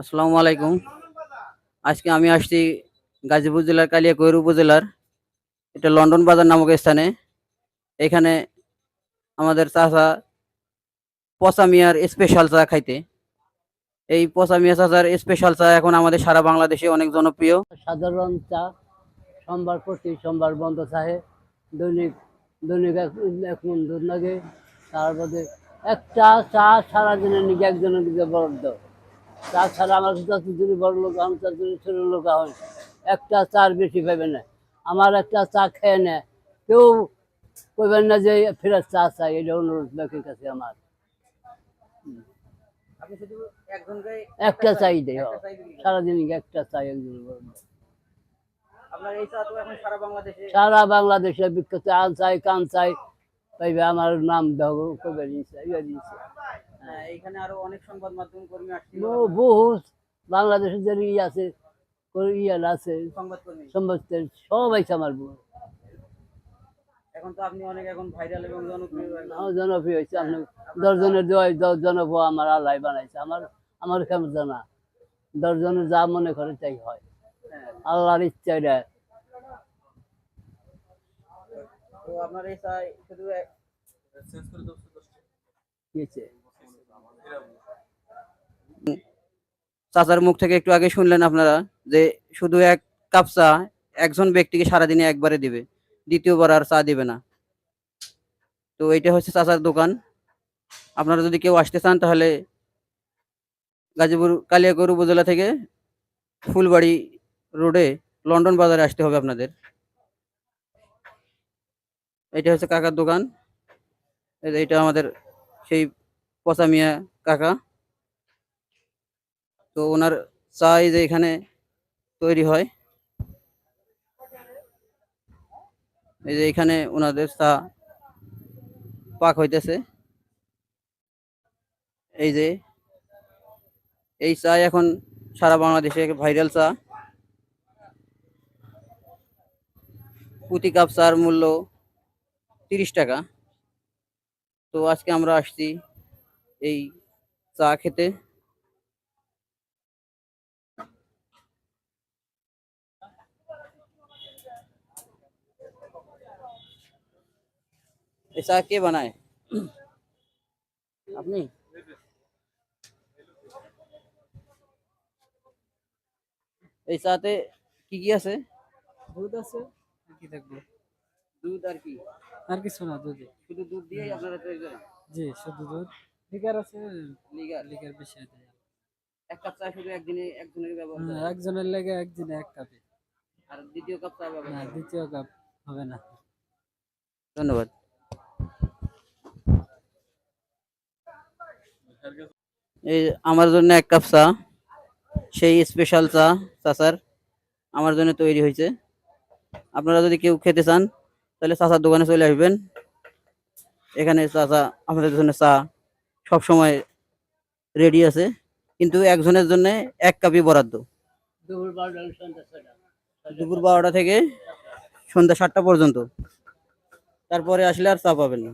আসসালামু আলাইকুম। আজকে আমি আসছি গাজীপুর জেলার কালিয়া কালিয়াকৈর উপজেলার, এটা লন্ডন বাজার নামক স্থানে। এখানে আমাদের চাচা পচা মিয়ার স্পেশাল চা খাইতে। এই পচা মিয়া চাচার স্পেশাল চা এখন আমাদের সারা বাংলাদেশে অনেক জনপ্রিয়। সাধারণ চা, সোমবার প্রতি সোমবার বন্ধ থাকে দৈনিক দৈনিক এক মন দুধ লাগে। তারপরে একটা চা সারাদিনের নিকে একজনের দিকে বরাদ্দ। চা ছাড়া আমার যত যদি বড় লোক আমি তত যদি ছোট লোক হয় একটা চার বেশি পাবে না। আমার একটা চা খেয়ে নেয় কেউ কইবেন না যে ফেরত চা চাই এটা অনুরোধ লোকের কাছে আমার। একটা চাই দেয় বিক্রি সারাদিন একটা চাই এখন সারা বাংলাদেশে বিখ্যাত আন চাই কান চাই পাইবে আমার নাম দাও কবে দিয়েছে ইয়ে দিয়েছে। হ্যাঁ, এইখানে আরও অনেক সংবাদ মাধ্যম কর্মী আসছিল। বহু- বাংলাদেশের যে ই আছে কো- আছে সংবাদ কর্মী সমস্ত সব আমার বউ। এখন তো আপনি অনেক এখন ভাইরাল এবং জনপ্রিয় আমার জনপ্রিয় হয়েছে। আপনি দশজনের আমার আল্লাহ বানাইছে। আমার আমার কেমন জানা দশজনের যা মনে করে তাই হয়। হ্যাঁ। আল্লাহর ইচ্ছা এটা। তো আপনার এই শুধু গেছে চাচার মুখ থেকে একটু আগে শুনলেন আপনারা যে শুধু এক কাপ চা একজন ব্যক্তিকে সারাদিনে একবারে দিবে, দ্বিতীয়বার আর চা দিবে না। তো এইটা হচ্ছে চাচার দোকান। আপনারা যদি কেউ আসতে চান তাহলে গাজীপুর কালিয়াকৈর উপজেলা থেকে ফুলবাড়ি রোডে লন্ডন বাজারে আসতে হবে আপনাদের। এটা হচ্ছে কাকার দোকান। এটা আমাদের সেই পচা মিয়া কাকা। তো ওনার চা এই যে এখানে তৈরি হয়। এই যে এখানে ওনাদের চা পাক হইতেছে। এই যে এই চা এখন সারা বাংলাদেশে ভাইরাল চা। প্রতি কাপ চার মূল্য তিরিশ টাকা। তো আজকে আমরা আসছি এই চা খেতে। এই চা কে বানায়? আপনি? এই চাতে কি কি আছে? দুধ আছে। আর কি থাকবে? দুধ আর কি? আর কিছু না দুধে শুধু দুধ দিয়েই আপনারা তৈরি করেন? জি শুধু দুধ। লিকার আছে? লিগার লিকার বেশি দেয় এক কাপ চা শুধু একদিনে একজনের ব্যবহার হ্যাঁ, একজনের লেগে একদিনে এক কাপে। আর দ্বিতীয় কাপ চা ব্যবহার না দ্বিতীয় কাপ হবে না। ধন্যবাদ। এই আমার জন্য এক কাপ চা সেই স্পেশাল চা চাচার আমার জন্য তৈরি হয়েছে। আপনারা যদি কেউ খেতে চান তাহলে চাচার দোকানে চলে আসবেন। এখানে চাচা আপনাদের জন্য চা সব সময় রেডি আছে। কিন্তু একজনের জন্য এক কাপি বরাদ্দ। দুপুর বারোটা দুপুর বারোটা থেকে সন্ধ্যা সাতটা পর্যন্ত। তারপরে আসলে আর চা পাবেন না।